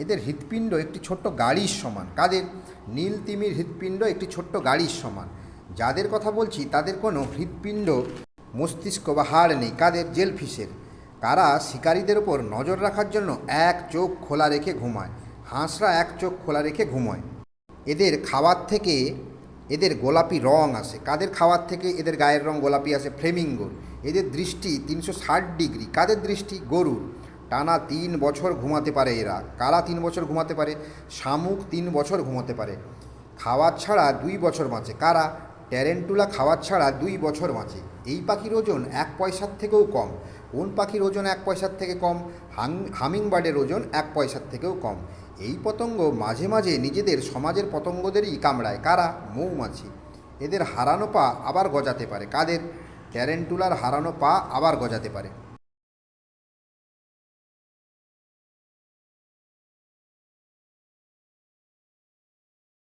এদের হৃৎপিণ্ড একটি ছোট্ট গাড়ির সমান। কাদের? নীল তিমির হৃৎপিণ্ড একটি ছোট্ট গাড়ির সমান। যাদের কথা বলছি, তাদের কোনো হৃৎপিণ্ড, মস্তিষ্ক বা হাড় নেই। কাদের? জেলফিশের। কারা শিকারীদের ওপর নজর রাখার জন্য এক চোখ খোলা রেখে ঘুমায়। হাঁসরা এক চোখ খোলা রেখে ঘুমায়। এদের খাওয়ার থেকে এদের গোলাপি রং আসে। কাদের খাওয়ার থেকে এদের গায়ের রং গোলাপি আসে? ফ্লেমিঙ্গোর। এদের দৃষ্টি তিনশো ষাট ডিগ্রি। কাদের দৃষ্টি? গরুর। টানা তিন বছর ঘুমাতে পারে এরা। কারা তিন বছর ঘুমাতে পারে? শামুক তিন বছর ঘুমাতে পারে। খাওয়ার ছাড়া দুই বছর বাঁচে। কারা? ট্যারেন্টুলা খাওয়ার ছাড়া দুই বছর বাঁচে। এই পাখির ওজন এক পয়সার থেকেও কম। কোন পাখির ওজন এক পয়সার থেকে কম? হাং, হামিংবার্ডের ওজন এক পয়সার থেকেও কম। এই পতঙ্গ মাঝে মাঝে নিজেদের সমাজের পতঙ্গদেরই কামড়ায়। কারা? মৌমাছি। এদের হারানো পা আবার গজাতে পারে। কাদের? ট্যারেন্টুলার হারানো পা আবার গজাতে পারে।